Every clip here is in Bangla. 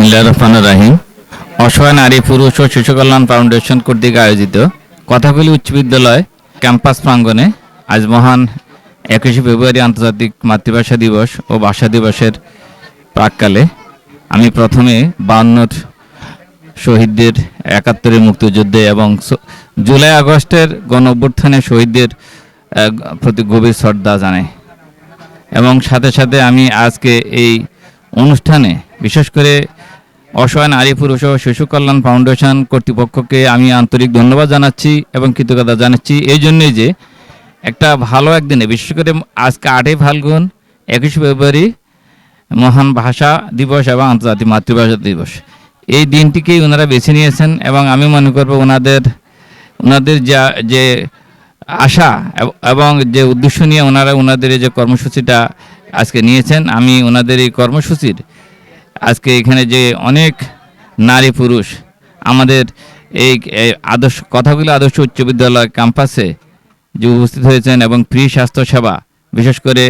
বিসমিল্লাহ রহমান রাহিম। অসহায় নারী, পুরুষ ও শিশু কল্যাণ ফাউন্ডেশন কর্তৃক আয়োজিত কথাগুলি উচ্চ বিদ্যালয় ক্যাম্পাস প্রাঙ্গণে আজ মহান একুশে ফেব্রুয়ারি আন্তর্জাতিক মাতৃভাষা দিবস ও ভাষা দিবসের প্রাককালে আমি প্রথমে বায়ান্নর শহীদদের একাত্তরের মুক্তিযুদ্ধে এবং জুলাই আগস্টের গণ অভ্যুত্থানে শহীদদের প্রতি গভীর শ্রদ্ধা জানাই। এবং সাথে সাথে আমি আজকে এই অনুষ্ঠানে বিশেষ করে অসহায় নারী, পুরুষ ও শিশু কল্যাণ ফাউন্ডেশন কর্তৃপক্ষকে আমি আন্তরিক ধন্যবাদ জানাচ্ছি এবং কৃতজ্ঞতা জানাচ্ছি। এই জন্যই যে একটা ভালো একদিনে, বিশেষ করে আজকে আটই ফাল্গুন, একুশে ফেব্রুয়ারি, মহান ভাষা দিবস এবং আন্তর্জাতিক মাতৃভাষা দিবস। এই দিনটিকেই ওনারা বেছে নিয়েছেন এবং আমি মনে করব ওনাদের ওনাদের যা, যে আশা এবং যে উদ্দেশ্য নিয়ে ওনারা ওনাদের এই যে কর্মসূচিটা আজকে নিয়েছেন, আমি ওনাদের এই কর্মসূচির আজকে এখানে যে অনেক নারী পুরুষ আমাদের এই আদর্শ, কথাগুলো আদর্শ উচ্চ বিদ্যালয় ক্যাম্পাসে যে উপস্থিত হয়েছেন এবং ফ্রি স্বাস্থ্য সেবা, বিশেষ করে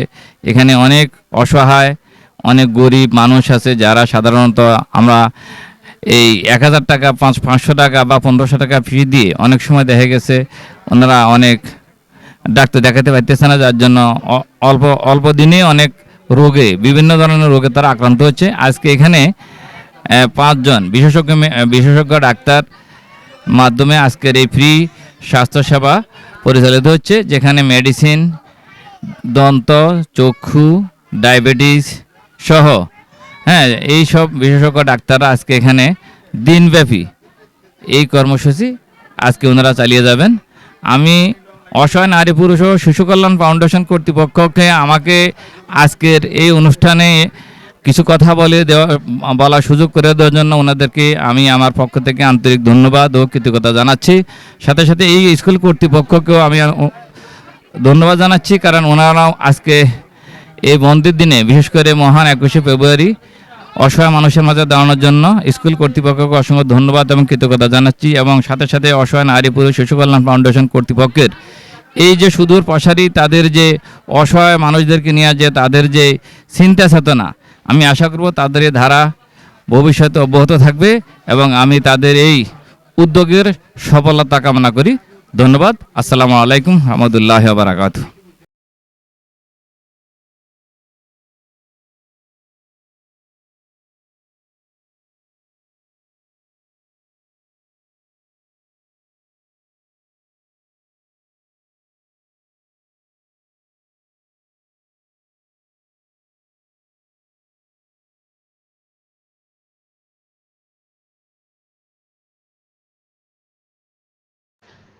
এখানে অনেক অসহায়, অনেক গরিব মানুষ আছে যারা সাধারণত আমরা এই এক হাজার টাকা, পাঁচ, পাঁচশো টাকা বা পনেরোশো টাকা ফি দিয়ে অনেক সময় দেখা গেছে ওনারা অনেক ডাক্তার দেখাতে পারতেছে না, যার জন্য অল্প অল্প দিনে অনেক রোগে, বিভিন্ন ধরনের রোগে তারা আক্রান্ত হচ্ছে। আজকে এখানে পাঁচজন বিশেষজ্ঞ বিশেষজ্ঞ ডাক্তার মাধ্যমে আজকের এই ফ্রি স্বাস্থ্যসেবা পরিচালিত হচ্ছে, যেখানে মেডিসিন দন্ত, চক্ষু ডায়াবেটিস সহ হ্যাঁ এই সব বিশেষজ্ঞ ডাক্তাররা আজকে এখানে দিনব্যাপী এই কর্মসূচি আজকে ওনারা চালিয়ে যাবেন। আমি অসহায় নারী, পুরুষ ও শিশু কল্যাণ ফাউন্ডেশন কর্তৃপক্ষকে আমাকে আজকের এই অনুষ্ঠানে কিছু কথা বলে দেওয়া, বলার সুযোগ করে দেওয়ার জন্য ওনাদেরকে আমি আমার পক্ষ থেকে আন্তরিক ধন্যবাদ ও কৃতজ্ঞতা জানাচ্ছি। সাথে সাথে এই স্কুল কর্তৃপক্ষকেও আমি ধন্যবাদ জানাচ্ছি কারণ ওনারাও আজকে এই বন্ধের দিনে, বিশেষ করে মহান একুশে ফেব্রুয়ারি অসহায় মানুষের মাঝে দাঁড়ানোর জন্য স্কুল কর্তৃপক্ষকে অসংখ্য ধন্যবাদ এবং কৃতজ্ঞতা জানাচ্ছি এবং সাথে সাথে অসহায় নারী পুরুষ শিশু কল্যাণ ফাউন্ডেশন কর্তৃপক্ষের। এই যে সুদূর প্রসারী, তাদের যে অসহায় মানুষদেরকে নিয়ে যে তাদের যে চিন্তা চেতনা, আমি আশা করব তাদের এই ধারা ভবিষ্যতে অব্যাহত থাকবে এবং আমি তাদের এই উদ্যোগের সফলতা কামনা করি। ধন্যবাদ। আসসালামু আলাইকুম। রহমতুল্লাহ বারাকাতু